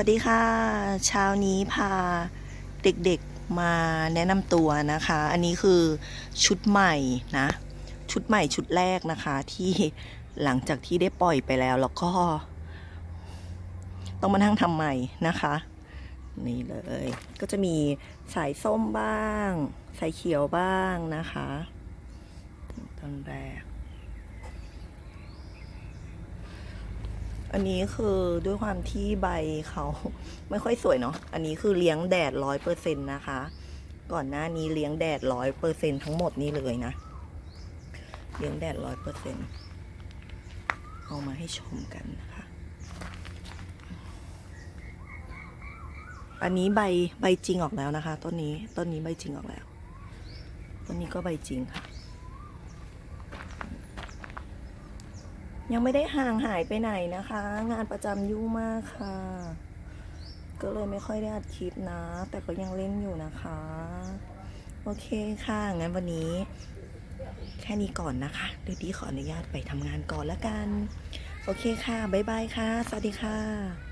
วัสดีค่ะ เช้านี้พาเด็กๆมาแนะนำตัวนะคะ อันนี้คือชุดใหม่นะ ชุดใหม่ชุดแรกนะคะที่หลังจากที่ได้ปล่อยไปแล้วแล้วก็ ต้องมานั่งทำใหม่นะคะ นี่เลย ก็จะมีสายส้มบ้าง สายเขียวบ้างนะคะ ตอนแรก อันนี้คือด้วยความที่ใบเขาไม่ค่อยสวยเนาะ อันนี้คือเลี้ยงแดดร้อยเปอร์เซ็นต์นะคะ ก่อนหน้านี้เลี้ยงแดดร้อยเปอร์เซ็นทั้งหมดนี่เลยนะ เลี้ยงแดดร้อยเปอร์เซ็นเอามาให้ชมกันนะคะ อันนี้ใบใบจริงออกแล้วนะคะ ต้นนี้ ต้นนี้ใบจริงออกแล้ว ต้นนี้ก็ใบจริงค่ะ ยังไม่ได้ห่างหายไปไหนนะคะ งานประจำยุ่งมากค่ะ ก็เลยไม่ค่อยได้อัดคลิปนะ แต่ก็ยังเล่นอยู่นะคะ โอเคค่ะงั้นวันนี้ แค่นี้ก่อนนะคะเดี๋ยวดีขออนุญาตไปทำงานก่อนละกัน โอเคค่ะ บ๊ายบายค่ะ สวัสดีค่ะ